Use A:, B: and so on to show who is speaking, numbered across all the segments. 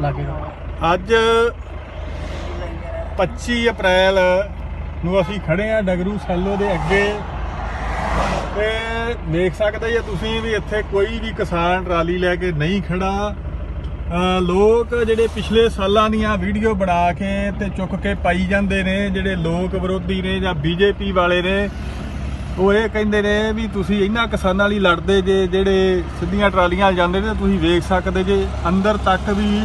A: ਲਾਗੇ
B: ਅੱਜ 25 ਅਪ੍ਰੈਲ ਨੂੰ ਅਸੀਂ ਖੜੇ ਆ ਡਗਰੂ ਸੈਲੋ ਦੇ ਅੱਗੇ। ਤੇ ਦੇਖ ਸਕਦੇ ਜੇ ਤੁਸੀਂ ਵੀ ਇੱਥੇ ਕੋਈ ਵੀ ਕਿਸਾਨ ਟਰਾਲੀ ਲੈ ਕੇ ਨਹੀਂ ਖੜਾ ਲੋਕ ਜਿਹੜੇ ਪਿਛਲੇ ਸਾਲਾਂ ਦੀਆਂ ਵੀਡੀਓ ਬਣਾ ਕੇ ਤੇ ਚੁੱਕ ਕੇ ਪਾਈ ਜਾਂਦੇ ਨੇ, ਜਿਹੜੇ ਲੋਕ ਵਿਰੋਧੀ ਨੇ ਜਾਂ ਬੀਜੇਪੀ ਵਾਲੇ ਨੇ ਉਹ ਇਹ ਕਹਿੰਦੇ ਨੇ ਵੀ ਤੁਸੀਂ ਇਹਨਾਂ ਕਿਸਾਨਾਂ ਲਈ ਲੜਦੇ ਜੇ, ਜਿਹੜੇ ਸਿੱਧੀਆਂ ਟਰਾਲੀਆਂ ਜਾਂਦੇ ਨੇ, ਤੁਸੀਂ ਵੇਖ ਸਕਦੇ ਜੇ, ਅੰਦਰ ਤੱਕ ਵੀ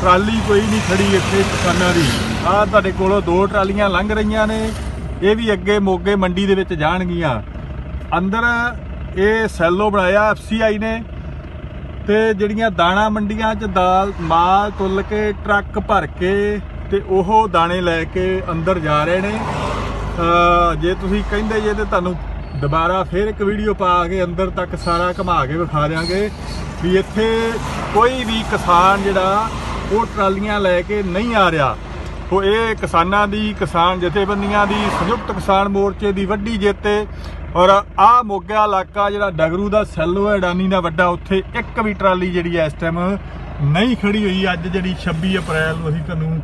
B: ਟਰਾਲੀ ਕੋਈ ਨਹੀਂ ਖੜੀ ਇੱਥੇ ਕਿਸਾਨਾਂ ਦੀ। ਆਹ ਤੁਹਾਡੇ ਕੋਲੋਂ ਦੋ ਟਰਾਲੀਆਂ ਲੰਘ ਰਹੀਆਂ ਨੇ, ਇਹ ਵੀ ਅੱਗੇ ਮੋਗੇ ਮੰਡੀ ਦੇ ਵਿੱਚ ਜਾਣਗੀਆਂ। ਅੰਦਰ ਇਹ ਸੈਲੋ ਬਣਾਇਆ ਐਫਸੀਆਈ ਨੇ, ਤੇ ਜਿਹੜੀਆਂ ਦਾਣਾ ਮੰਡੀਆਂ 'ਚ ਦਾਲ, ਮਾਲ ਤੁੱਲ ਕੇ, ਟਰੱਕ ਭਰ ਕੇ, ਤੇ ਉਹ ਦਾਣੇ ਲੈ ਕੇ ਅੰਦਰ ਜਾ ਰਹੇ ਨੇ। ਜੇ ਤੁਸੀਂ ਕਹਿੰਦੇ ਜੇ ਤੇ ਤੁਹਾਨੂੰ ਦੁਬਾਰਾ ਫਿਰ ਇੱਕ ਵੀਡੀਓ ਪਾ ਕੇ ਅੰਦਰ ਤੱਕ ਸਾਰਾ ਘੁਮਾ ਕੇ ਵਿਖਾ ਦਿਆਂਗੇ ਵੀ ਇੱਥੇ ਕੋਈ ਵੀ ਕਿਸਾਨ ਜਿਹੜਾ, ਉਹ ਟਰਾਲੀਆਂ ਲੈ ਕੇ ਨਹੀਂ ਆ ਰਿਹਾ। ਉਹ ਇਹ ਕਿਸਾਨਾਂ ਦੀ, ਕਿਸਾਨ ਜਥੇਬੰਦੀਆਂ ਦੀ, ਸੰਯੁਕਤ ਕਿਸਾਨ ਮੋਰਚੇ ਦੀ ਵੱਡੀ ਜਿੱਤ ਹੈ ਔਰ ਆ ਮੋਗਾ ਇਲਾਕਾ ਜਿਹੜਾ ਡਗਰੂ ਦਾ ਸੈਲੋ ਹੈ ਅਡਾਨੀ ਦਾ ਵੱਡਾ, ਉੱਥੇ ਇੱਕ ਵੀ ਟਰਾਲੀ ਜਿਹੜੀ ਹੈ ਇਸ ਟਾਈਮ ਨਹੀਂ ਖੜੀ ਹੋਈ। ਅੱਜ ਜਿਹੜੀ 26 ਅਪ੍ਰੈਲ ਨੂੰ ਅਸੀਂ ਤੁਹਾਨੂੰ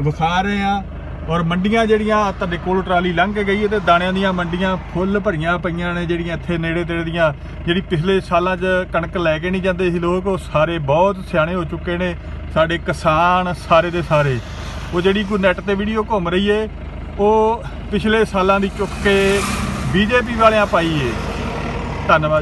B: ਵਿਖਾ ਰਹੇ ਹਾਂ ਔਰ ਮੰਡੀਆਂ ਜਿਹੜੀਆਂ ਤੁਹਾਡੇ ਕੋਲ ਟਰਾਲੀ ਲੰਘ ਕੇ ਗਈ ਹੈ ਤੇ ਦਾਣਿਆਂ ਦੀਆਂ ਮੰਡੀਆਂ ਫੁੱਲ ਭਰੀਆਂ ਪਈਆਂ ਨੇ ਜਿਹੜੀਆਂ ਇੱਥੇ ਨੇੜੇ ਤੇੜੇ ਦੀਆਂ, ਜਿਹੜੀ ਪਿਛਲੇ ਸਾਲਾਂ 'ਚ ਕਣਕ ਲੈ ਕੇ ਨਹੀਂ ਜਾਂਦੇ ਸੀ ਲੋਕ, ਉਹ ਸਾਰੇ ਬਹੁਤ ਸਿਆਣੇ ਹੋ ਚੁੱਕੇ ਨੇ, ਸਾਡੇ ਕਿਸਾਨ ਸਾਰੇ ਦੇ ਸਾਰੇ। ਉਹ ਜਿਹੜੀ ਕੋਈ ਨੈਟ ਤੇ ਵੀਡੀਓ ਘੁੰਮ ਰਹੀ ਏ, ਉਹ ਪਿਛਲੇ ਸਾਲਾਂ ਦੀ ਚੁੱਕ ਕੇ ਬੀਜੇਪੀ ਵਾਲਿਆਂ ਪਾਈ ਏ। ਧੰਨਵਾਦ।